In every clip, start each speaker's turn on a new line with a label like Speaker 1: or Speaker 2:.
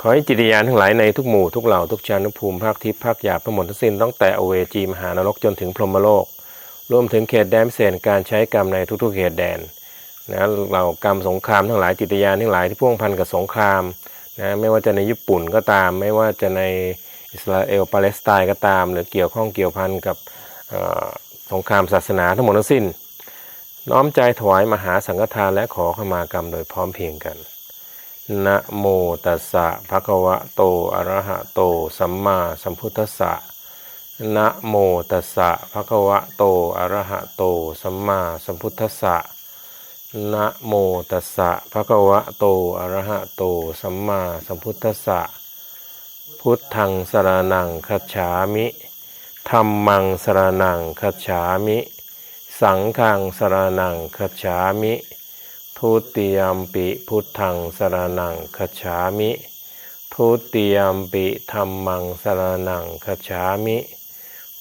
Speaker 1: ขอให้จิตญาณทั้งหลายในทุกหมู่ทุกเหล่าทุกชานุภูมิภาคทิพย์ภาคหยาบทั้งหมดทั้งสิ้นตั้งแต่อเวจีมหานรกจนถึงพรหมโลก รวมถึงเขตแดนเศษการใช้กรรมในทุกๆเขตแดนนะเรากรรมสงครามทั้งหลายจิตญาณทั้งหลายที่พ่วงพันกับสงครามนะไม่ว่าจะในญี่ปุ่นก็ตาม ไม่ว่าจะในอิสราเอลปาเลสไตน์ก็ตาม หรือเกี่ยวข้องเกี่ยวพันกับสงครามศาสนาทั้งหมดทั้งสิ้น น้อมใจถวายมหาสังฆทานและขอขมากรรมโดยพร้อมเพรียงกัน นะโมตัสสะภะคะวะโตอะระหะโต สัมมาสัมพุทธัสสะนะโมตัสสะภะคะวะโตอะระหะโต สัมมาสัมพุทธัสสะนะโมตัสสะภะคะวะโตอะระหะโต สัมมาสัมพุทธัสสะพุทธังสรนังคัจฉามิธัมมังสรนังคัจฉามิ สังฆังสรนังคัจฉามิ ทุติยมปิพุทธังสรนังคัจฉามิ ทุติยมปิธรรมังสรนังคัจฉามิ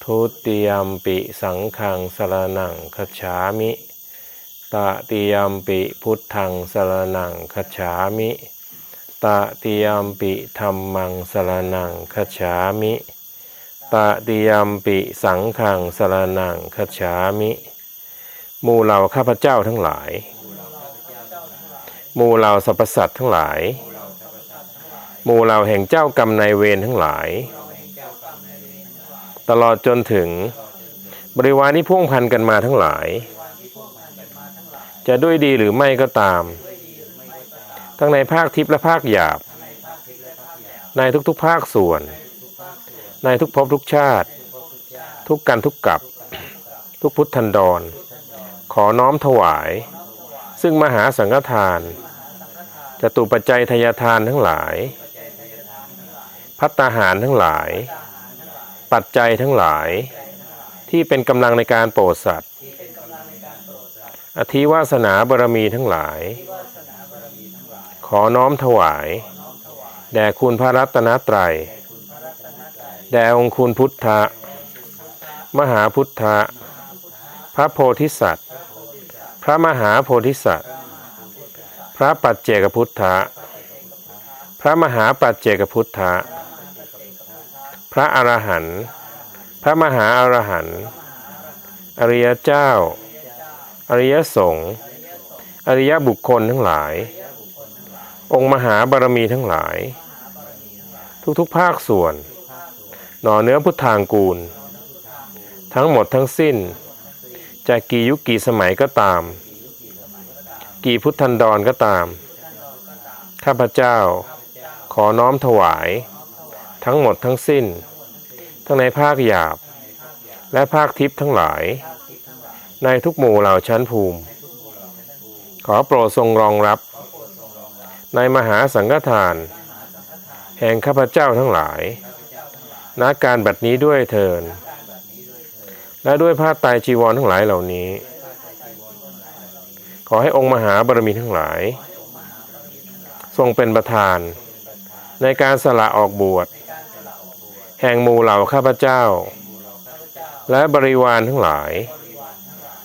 Speaker 1: ทุติยมปิสังฆังสรนังคัจฉามิตติยมปิพุทธังสรนังคัจฉามิตติยมปิธรรมังสรนังคัจฉามิตติยมปิสังฆังสรนังคัจฉามิ หมู่เหล่าข้าพเจ้าทั้งหลาย หมู่เหล่าสรรพสัตว์ทั้งหลาย หมู่เหล่าแห่งเจ้ากรรมนายเวรทั้งหลาย ตลอดจนถึง บริวารที่พ่วงพันกันมาทั้งหลาย จะด้วยดีหรือไม่ก็ตาม ทั้งในภาคทิพย์และภาคหยาบ ในทุกๆภาคส่วน ในทุกภพทุกชาติ ทุกกันทุกกับ ทุกพุทธันดร ขอน้อมถวาย ซึ่งมหาสังฆทาน จตุปัจจัยทายทานทั้งหลาย พัตตาหารทั้งหลาย ปัจจัยทั้งหลาย ที่เป็นกำลังในการโปรดสัตว์ อธิวาสนาบารมีทั้งหลาย ขอน้อมถวาย แด่คุณพระรัตนตรัย แด่องค์คุณพุทธะ มหาพุทธะ พระโพธิสัตว์ พระมหาโพธิสัตว์ พระปัจเจกพุทธะ พระมหาปัจเจกพุทธะ พระอรหันต์ พระมหาอรหันต์ อริยเจ้า อริยสงฆ์ อริยบุคคลทั้งหลาย องค์มหาบารมีทั้งหลาย ทุกๆภาคส่วน หน่อเนื้อพุทธางกูล ทั้งหมดทั้งสิ้นจะกี่ยุคกี่สมัยก็ตาม กี่พุทธันดรก็ตาม ข้าพเจ้าขอน้อมถวาย ทั้งหมดทั้งสิ้น ทั้งในภาคหยาบ และภาคทิพย์ทั้งหลาย ในทุกหมู่เหล่าชั้นภูมิ ขอโปรดทรงรองรับ ในมหาสังฆทาน แห่งข้าพเจ้าทั้งหลายณการบัดนี้ด้วยเทินและด้วยผ้าไตรจีวรทั้งหลายเหล่านี้ ขอให้องค์มหาบารมีทั้งหลาย ทรงเป็นประธาน ในการสละออกบวช แห่งหมู่เหล่าข้าพเจ้า และบริวารทั้งหลาย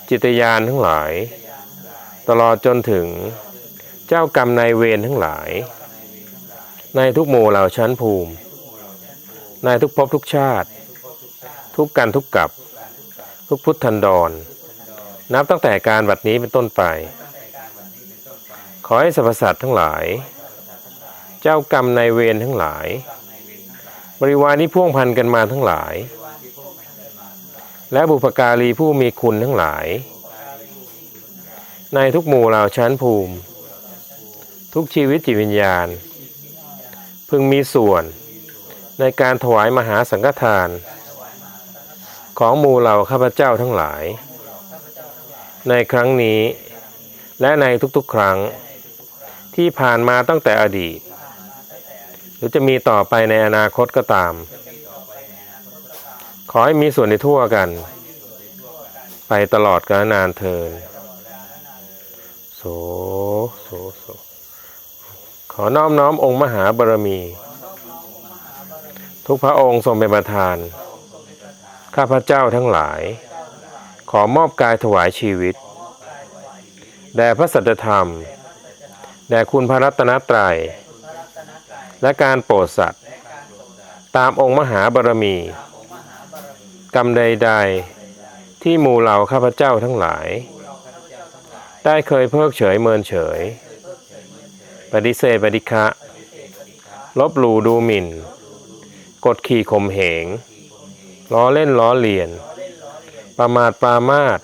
Speaker 1: จิตยานทั้งหลาย ตลอดจนถึงเจ้ากรรมนายเวรทั้งหลาย ในทุกหมู่เหล่าชั้นภูมิ ในทุกภพทุกชาติ ทุกกันทุกกับ ทุกพุทธันดร นับตั้งแต่การบัดนี้เป็นต้นไป ขอให้สรรพสัตว์ทั้งหลาย เจ้ากรรมนายเวรทั้งหลาย บริวารที่พ่วงพันกันมาทั้งหลาย และบุพการีผู้มีคุณทั้งหลาย ในทุกหมู่เหล่าชั้นภูมิ ทุกชีวิตจิตวิญญาณ พึงมีส่วนในการถวายมหาสังฆทาน ของหมู่เหล่าข้าพเจ้าทั้งหลาย ในครั้งนี้ และในทุกๆครั้ง ที่ผ่านมาตั้งแต่อดีต หรือจะมีต่อไปในอนาคตก็ตาม ขอให้มีส่วนในทั่วกัน ไปตลอดกาลนานเทินโสโสโสขอน้อมน้อมองค์มหาบารมี ทุกพระองค์ทรงเป็นประธาน ข้าพระเจ้าทั้งหลาย ขอมอบกายถวายชีวิต แด่พระสัจธรรม แด่คุณพระรัตนตรัย และการโปรดสัตว์ ตามองค์มหาบารมี กรรมใด ๆ ที่หมู่เหล่าข้าพเจ้าทั้งหลาย ได้เคยเพิกเฉยเมินเฉย ปฏิเสธปฏิฆะลบหลู่ดูหมิ่น กดขี่ข่มเหง ล้อเล่นล้อเลียน ประมาทปรามาท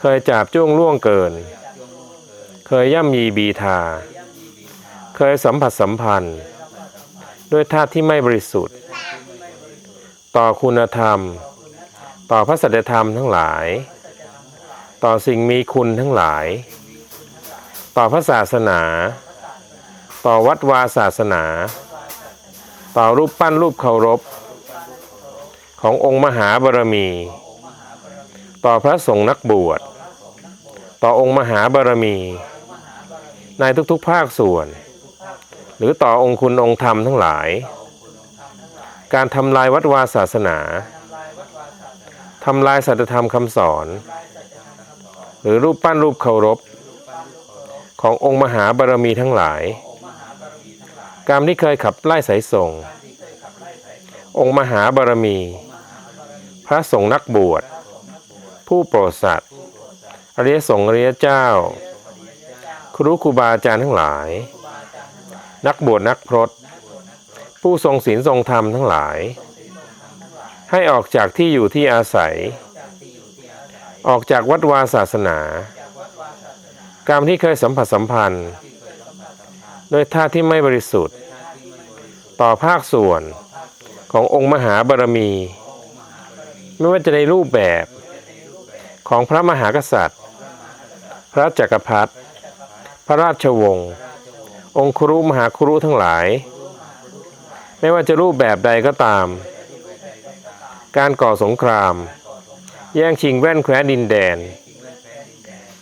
Speaker 1: เคยจับจ้วงล่วงเกิน เคยย่ำยีบีทา เคยสัมผัสสัมพันธ์ ด้วยธาตุที่ไม่บริสุทธิ์ ต่อคุณธรรม ต่อพระสัจธรรมทั้งหลาย ต่อสิ่งมีคุณทั้งหลาย ต่อพระศาสนา ต่อวัดวาศาสนา ต่อรูปปั้นรูปเคารพ ขององค์มหาบารมี ต่อพระสงฆ์นักบวช ต่อองค์มหาบารมี ในทุกๆภาคส่วน หรือต่อองค์คุณองค์ธรรมทั้งหลาย การทำลายวัดวาศาสนาทำลายสัจธรรมคำสอน หรือรูปปั้นรูปเคารพ ขององค์มหาบารมีทั้งหลาย กรรมที่เคยขับไล่สายส่ง องค์มหาบารมี พระสงฆ์นักบวช ผู้โปรดสัตว์อริยสงฆ์อริยเจ้า ครูครูบาอาจารย์ทั้งหลาย นักบวชนักพรตผู้ทรงศีลทรงธรรมทั้งหลาย ให้ออกจากที่อยู่ที่อาศัย ออกจากวัดวาศาสนา กรรมที่เคยสัมผัสสัมพันธ์ด้วยท่าที่ไม่บริสุทธิ์ ต่อภาคส่วนขององค์มหาบารมี ไม่ว่าจะในรูปแบบ ของพระมหากษัตริย์ พระจักรพรรดิพระราชวงศ์องค์ครุมหาครุทั้งหลาย ไม่ว่าจะรูปแบบใดก็ตาม การก่อสงคราม แย่งชิงแว่นแคว้นดินแดน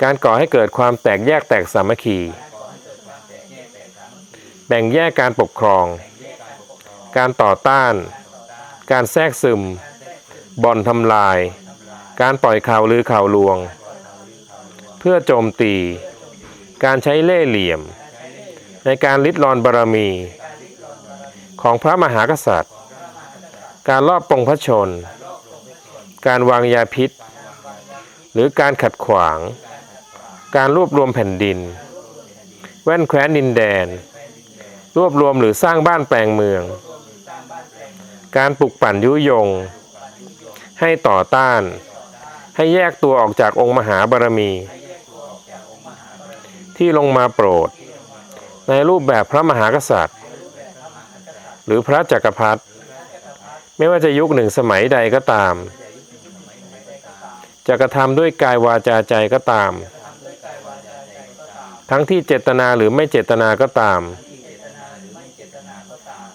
Speaker 1: การก่อให้เกิดความแตกแยกแตกสามัคคี แบ่งแยกการปกครอง การต่อต้าน การแทรกซึมบ่อนทำลาย การปล่อยข่าวลือข่าวลวง เพื่อโจมตี การใช้เล่ห์เหลี่ยม ในการลิดรอนบารมี ของพระมหากษัตริย์ การลอบปลงพระชน การวางยาพิษ หรือการขัดขวาง การรวบรวมแผ่นดิน แว่นแคว้นดินแดน รวบรวมหรือสร้างบ้านแปลงเมือง การปลุกปั่นยุยงให้ต่อต้าน ให้แยกตัวออกจากองค์มหาบารมี ที่ลงมาโปรด ในรูปแบบพระมหากษัตริย์ หรือพระจักรพรรดิไม่ว่าจะยุคหนึ่งสมัยใดก็ตามจะกระทำด้วยกายวาจาใจก็ตาม ทั้งที่เจตนาหรือไม่เจตนาก็ตาม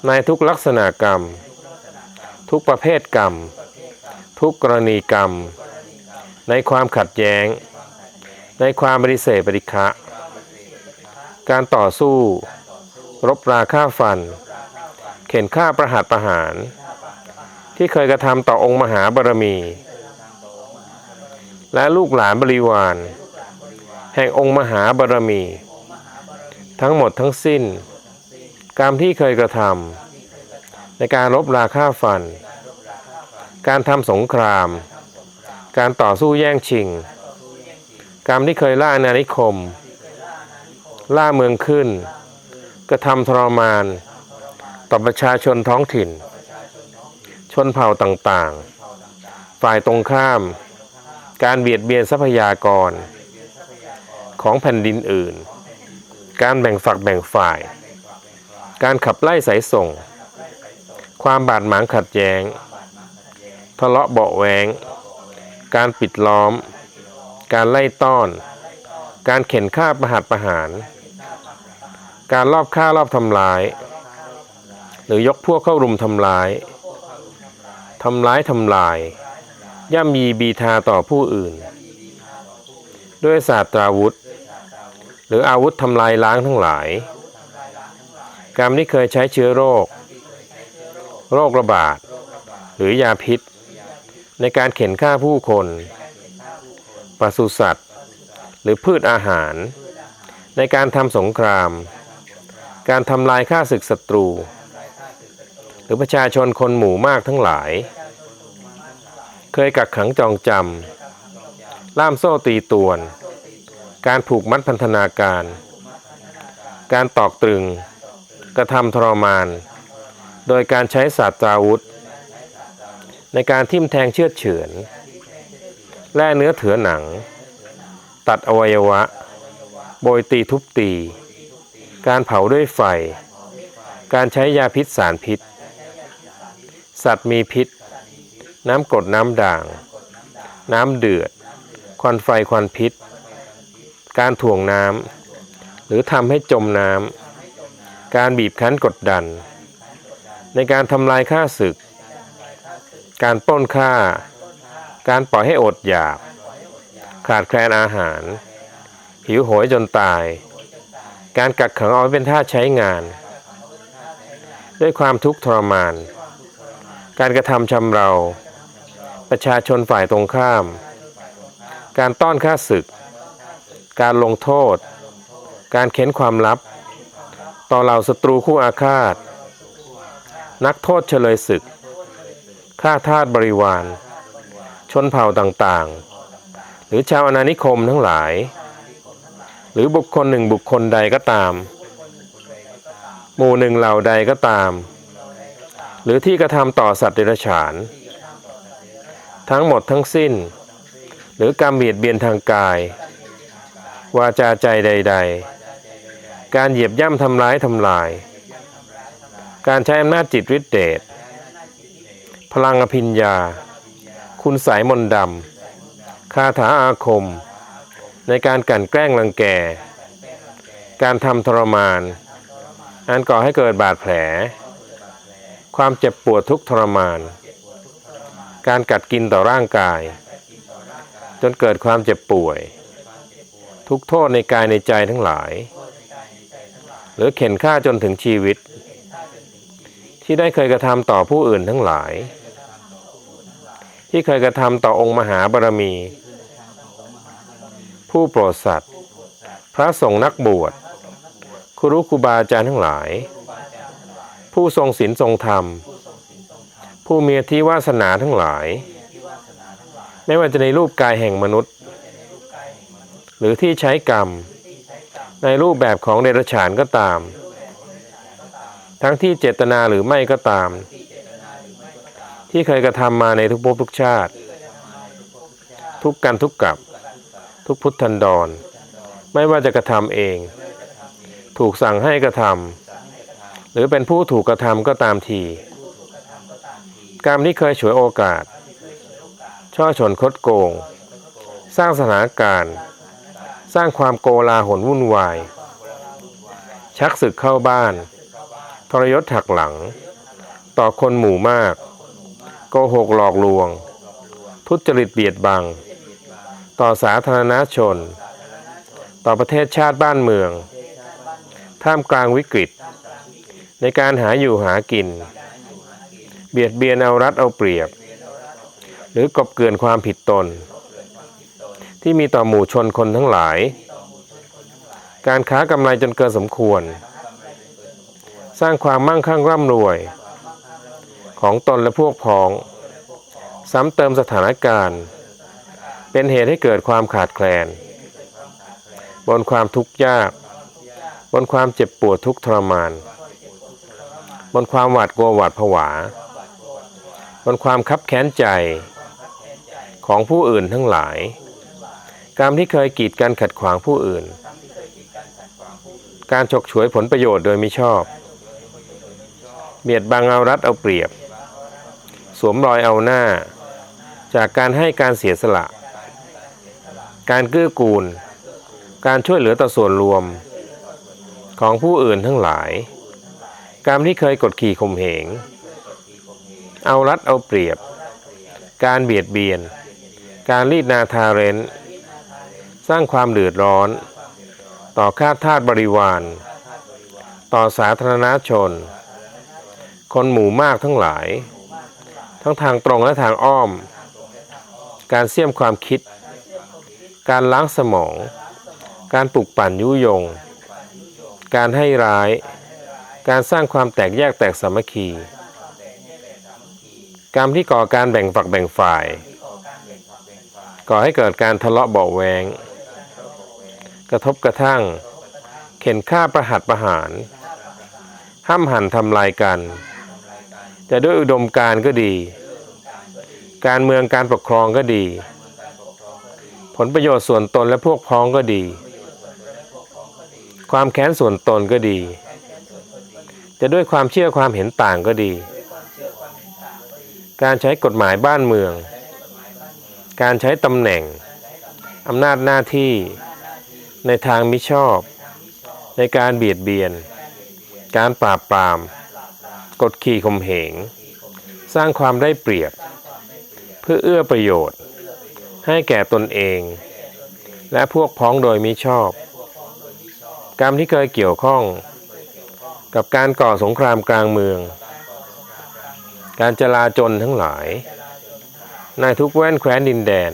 Speaker 1: ในทุกลักษณะกรรม ทุกประเภทกรรม ทุกกรณีกรรม ในความขัดแย้ง ในความปฏิเสธปฏิฆะการต่อสู้ รบราฆ่าฟัน เข็นฆ่าประหัตประหาร ที่เคยกระทำต่อองค์มหาบารมี และลูกหลานบริวาร แห่งองค์มหาบารมี ทั้งหมดทั้งสิ้น กรรมที่เคยกระทำในการรบราฆ่าฟัน การทำสงคราม การต่อสู้แย่งชิง กรรมที่เคยล่าอาณานิคม ล่าเมืองขึ้น กระทำทรมาน ต่อประชาชนท้องถิ่น ชนเผ่าต่างๆ ฝ่ายตรงข้าม การเบียดเบียนทรัพยากร ของแผ่นดินอื่น การแบ่งฝักแบ่งฝ่าย การขับไล่สายส่ง ความบาดหมางขัดแย้ง ทะเลาะเบาะแวง การปิดล้อม การไล่ต้อน การเข็นฆ่าประหัตประหาร การลอบฆ่ารอบทำลาย หรือยกพวกเข้ารุมทำลายทำร้ายทำลาย ย่ำยีบีทาต่อผู้อื่น ด้วยศาสตราวุธ หรืออาวุธทำลายล้างทั้งหลาย กรรมที่เคยใช้เชื้อโรค โรคระบาด หรือยาพิษ ในการเข็นฆ่าผู้คน ปศุสัตว์ หรือพืชอาหาร ในการทำสงคราม การทำลายข้าศึกศัตรู หรือประชาชนคนหมู่มากทั้งหลาย เคยกักขังจองจำ ล่ามโซ่ตีตวน การผูกมัดพันธนาการ การตอกตรึง กระทำทรมาน โดยการใช้ศาสตราวุธ ในการทิ่มแทงเชือดเฉือน แล่เนื้อเถือหนัง ตัดอวัยวะ โบยตีทุบตี การเผาด้วยไฟ การใช้ยาพิษสารพิษ สัตว์มีพิษ น้ำกรดน้ำด่าง น้ำเดือด ควันไฟควันพิษ การถ่วงน้ำหรือทำให้จมน้ำการบีบคั้นกดดัน ในการทำลายข้าศึก การปล้นฆ่า การปล่อยให้อดอยาก ขาดแคลนอาหาร หิวโหยจนตาย การกักขังเอาไว้เป็นท่าใช้งาน ด้วยความทุกข์ทรมาน การกระทำชำเรา ประชาชนฝ่ายตรงข้าม การต้อนข้าศึก การลงโทษ การเค้นความลับ ต่อเหล่าศัตรูคู่อาฆาต นักโทษเฉลยศึก ข้าทาสบริวาร ชนเผ่าต่างๆ หรือชาวอาณานิคมทั้งหลาย หรือบุคคลหนึ่งบุคคลใดก็ตาม หมู่หนึ่งเหล่าใดก็ตาม หรือที่กระทำต่อสัตว์เดรัจฉาน ทั้งหมดทั้งสิ้น หรือกรรมเบียดเบียนทางกาย วาจาใจใด ๆ การเหยียบย่ำทำร้ายทำลาย การใช้อำนาจจิตฤทธิเดช พลังอภิญญา คุณสายมนต์ดำคาถาอาคม ในการกลั่นแกล้งรังแก การทำทรมาน อันก่อให้เกิดบาดแผล ความเจ็บปวดทุกทรมาน การกัดกินต่อร่างกาย จนเกิดความเจ็บป่วย ทุกโทษในกายในใจทั้งหลาย หรือเข็นฆ่าจนถึงชีวิตที่ได้เคยกระทำต่อผู้อื่นทั้งหลาย ที่เคยกระทำต่อองค์มหาบารมี ผู้โปรดสัตว์ พระสงฆ์นักบวชครูครูบาอาจารย์ทั้งหลาย ผู้ทรงศีลทรงธรรม ผู้มีอธิวาสนาทั้งหลาย ไม่ว่าจะในรูปกายแห่งมนุษย์ หรือที่ใช้กรรม ในรูปแบบของเดรัจฉานก็ตาม ทั้งที่เจตนาหรือไม่ก็ตาม ที่เคยกระทำมาในทุกภพทุกชาติ ทุกกันทุกกับ ทุกพุทธันดร ไม่ว่าจะกระทำเอง ถูกสั่งให้กระทำหรือเป็นผู้ถูกกระทำก็ตามที กรรมที่เคยฉวยโอกาส ช่อฉนคดโกง สร้างสถานการณ์ สร้างความโกลาหลวุ่นวาย ชักศึกเข้าบ้าน ทรยศหักหลัง ต่อคนหมู่มาก โกหกหลอกลวง ทุจริตเบียดบัง ต่อสาธารณชน ต่อประเทศชาติบ้านเมือง ท่ามกลางวิกฤต ในการหาอยู่หากิน เบียดเบียนเอารัดเอาเปรียบ หรือกบเกลื่อนความผิดตน ที่มีต่อหมู่ชนคนทั้งหลาย การค้ากำไรจนเกินสมควร สร้างความมั่งคั่งร่ำรวย ของตนและพวกพ้อง ซ้ำเติมสถานการณ์ เป็นเหตุให้เกิดความขาดแคลน บนความทุกข์ยาก บนความเจ็บปวดทุกทรมาน บนความหวาดกลัวหวาดผวา บนความคับแค้นใจของผู้อื่นทั้งหลาย กรรมที่เคยกีดกันขัดขวางผู้อื่น การฉกฉวยผลประโยชน์โดยมิชอบ เบียดบังเอารัดเอาเปรียบ วมรอยเอาหน้า จากการให้การเสียสละ การเกื้อกูล การช่วยเหลือต่อส่วนรวม ของผู้อื่นทั้งหลาย กรรมที่เคยกดขี่ข่มเหง เอารัดเอาเปรียบ การเบียดเบียน การรีดนาทาเรนสร้างความเดือดร้อน ต่อข้าทาสบริวาร ต่อสาธารณชน คนหมู่มากทั้งหลาย ทั้งทางตรงและทางอ้อม การเสี่ยมความคิด การล้างสมอง การปลุกปั่นยุยง การให้ร้าย การสร้างความแตกแยกแตกสามัคคี กรรมที่ก่อการแบ่งฝักแบ่งฝ่าย ก่อให้เกิดการทะเลาะเบาะแวง กระทบกระทั่ง เข็นฆ่าประหัตประหาร ห้ามหันทำลายกัน จะด้วยอุดมการณ์ก็ดี การเมืองการปกครองก็ดี ผลประโยชน์ส่วนตนและพวกพ้องก็ดี ความแค้นส่วนตนก็ดี จะด้วยความเชื่อความเห็นต่างก็ดี การใช้กฎหมายบ้านเมือง การใช้ตำแหน่งอำนาจหน้าที่ในทางมิชอบ ในการเบียดเบียน การปราบปราม กดขี่ข่มเหง สร้างความได้เปรียบ เพื่อเอื้อประโยชน์ ให้แก่ตนเอง และพวกพ้องโดยมิชอบ กรรมที่เคยเกี่ยวข้อง กับการก่อสงครามกลางเมือง การจลาจลทั้งหลายในทุกแว่นแคว้นดินแดน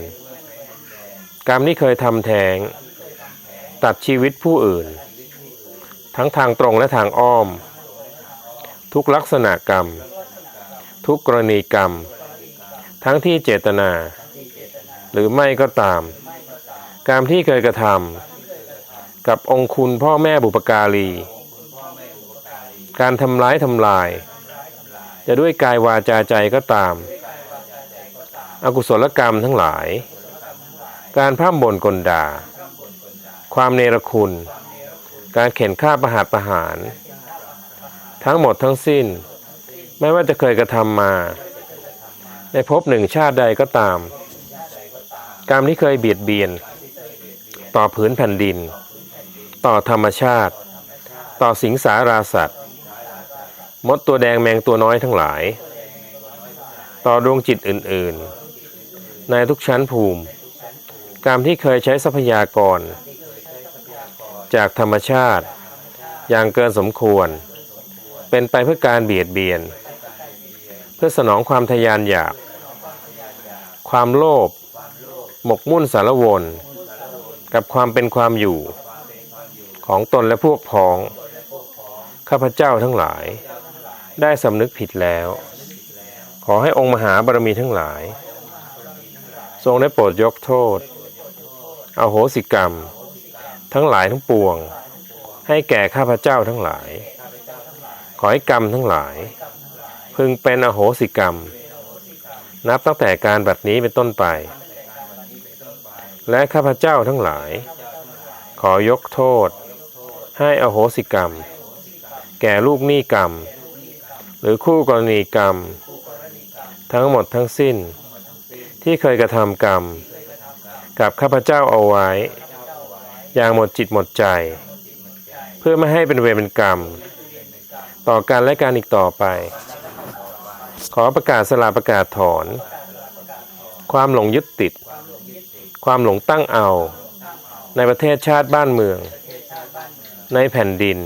Speaker 1: กรรมที่เคยทำแทง ตัดชีวิตผู้อื่น ทั้งทางตรงและทางอ้อม ทุกลักษณะกรรม ทุกกรณีกรรม ทั้งที่เจตนา หรือไม่ก็ตาม กรรมที่เคยกระทำกับองคุณพ่อแม่บุปการี การทำร้ายทำลาย จะด้วยกายวาจาใจก็ตาม อกุศลกรรมทั้งหลาย การพร่ำบ่นกลด่า ความเนรคุณ การเข็นฆ่าประหารประหาร ทั้งหมดทั้งสิ้น ไม่ว่าจะเคยกระทำมา ในภพหนึ่งชาติใดก็ตาม กรรมที่เคยเบียดเบียน ต่อผืนแผ่นดิน ต่อธรรมชาติ ต่อสิงสาราสัตว์ มดตัวแดงแมงตัวน้อยทั้งหลาย ต่อดวงจิตอื่น ๆ ในทุกชั้นภูมิ กรรมที่เคยใช้ทรัพยากร จากธรรมชาติ อย่างเกินสมควร เป็นไปเพื่อการเบียดเบียน เพื่อสนองความทยานอยาก ความโลภหมกมุ่นสารวน กับความเป็นความอยู่ ของตนและพวกพ้อง ข้าพเจ้าทั้งหลาย ได้สำนึกผิดแล้ว ขอให้องค์มหาบารมีทั้งหลาย ทรงได้โปรดยกโทษเอาโหสิกรรม ทั้งหลายทั้งปวง ให้แก่ข้าพเจ้าทั้งหลาย ขอให้กรรมทั้งหลาย พึงเป็นอโหสิกรรม นับตั้งแต่การบัดนี้เป็นต้นไป และข้าพเจ้าทั้งหลาย ขอยกโทษ ให้อโหสิกรรม แก่ลูกหนี้กรรม หรือคู่กรณีกรรม ทั้งหมดทั้งสิ้น ที่เคยกระทำกรรม กับข้าพเจ้าเอาไว้ อย่างหมดจิตหมดใจ เพื่อไม่ให้เป็นเวรเป็นกรรม ต่อการและการอีกต่อไป ขอประกาศสลาประกาศถอน ความหลงยึดติด ความหลงตั้งเอา ในประเทศชาติบ้านเมือง ในแผ่นดิน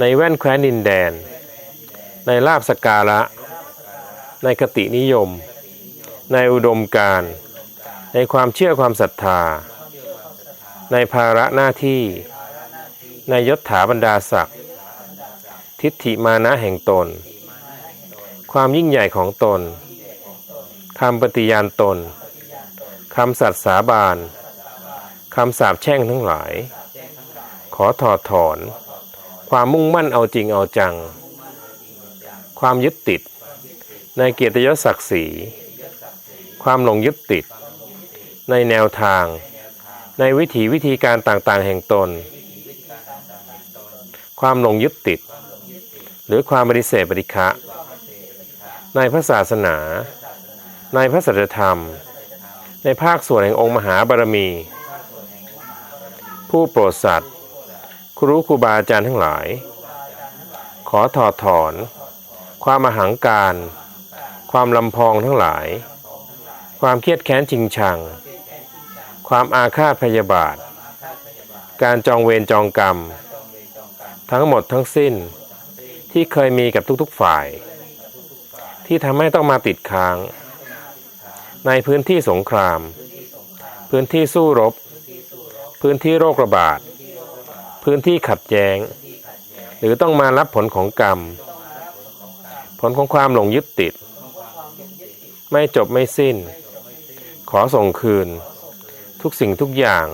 Speaker 1: ในแว่นแคว้นดินแดน ในลาบสการะ ในคตินิยม ในอุดมการในความเชื่อความศรัทธา ในภาระหน้าที่ ในยศถาบรรดาศักดิ์ ทิฏฐิมานะแห่งตน ความยิ่งใหญ่ของตนคำปฏิญาณตนคำสัตย์สาบานคำสาปแช่งทั้งหลาย ขอถอดถอน ความมุ่งมั่นเอาจริงเอาจัง ความยึดติด ในเกียรติยศศักดิ์ศรี ความหลงยึดติด ในแนวทาง ในวิถีวิธีการต่างๆ แห่งตน ความหลงยึดติด หรือความปฏิเสธปฏิฆะในพระศาสนา ในพระสัจธรรม ในภาคส่วนแห่งองค์มหาบารมี ผู้โปรดสัตว์ครูครูบาอาจารย์ทั้งหลาย ขอถอดถอน ความอหังการ ความลำพองทั้งหลาย ความเครียดแค้นจริงชัง ความอาฆาตพยาบาท การจองเวรจองกรรม ทั้งหมดทั้งสิ้น ที่เคยมีกับทุกๆฝ่าย ที่ทำให้ต้องมาติดค้าง ในพื้นที่สงคราม พื้นที่สู้รบ พื้นที่โรคระบาด พื้นที่ขัดแย้ง หรือต้องมารับผลของกรรม ผลของความหลงยึดติด ไม่จบไม่สิ้น ขอส่งคืน ทุกสิ่งทุกอย่าง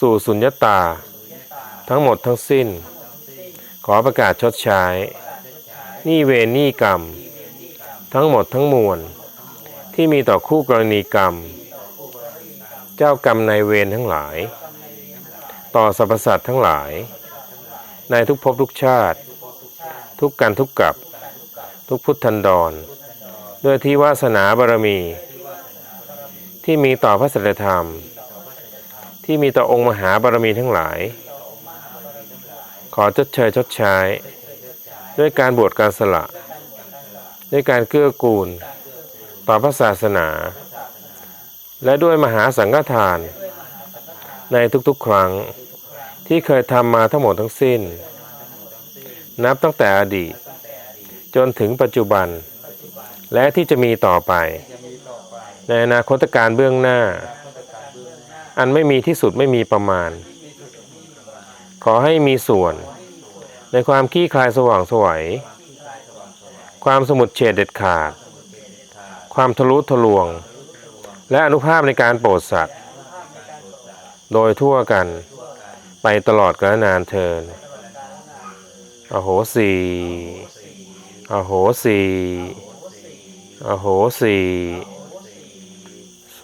Speaker 1: สู่สุญญตา ทั้งหมดทั้งสิ้น ขอประกาศชดใช้หนี่เวรนี่กรรม ทั้งหมดทั้งมวล ที่มีต่อคู่กรณีกรรม เจ้ากรรมในเวรทั้งหลาย ต่อสรรพสัตว์ทั้งหลาย ในทุกภพทุกชาติ ทุกกันทุกกับทุกพุทธันดร ด้วยที่วาสนาบารมี ที่มีต่อพระสัจธรรม ที่มีต่อองค์มหาบารมีทั้งหลาย ขอชดเชยชดใช้ ด้วยการบวชการสละ ด้วยการเกื้อกูล ต่อพระศาสนา และด้วยมหาสังฆทาน ในทุกๆครั้งที่เคยทำมาทั้งหมดทั้งสิ้น นับตั้งแต่อดีต จนถึงปัจจุบัน และที่จะมีต่อไป ในอนาคตการเบื้องหน้า อันไม่มีที่สุดไม่มีประมาณ ขอให้มีส่วน ในความขี้คลายสว่างสวัยความสมุดเฉดเด็ดขาด ความทะลุทะลวง และอนุภาพในการโปรดสัตว์ โดยทั่วกันไปตลอดกาลนานเทินอโหสีอโหสีอโหสีโส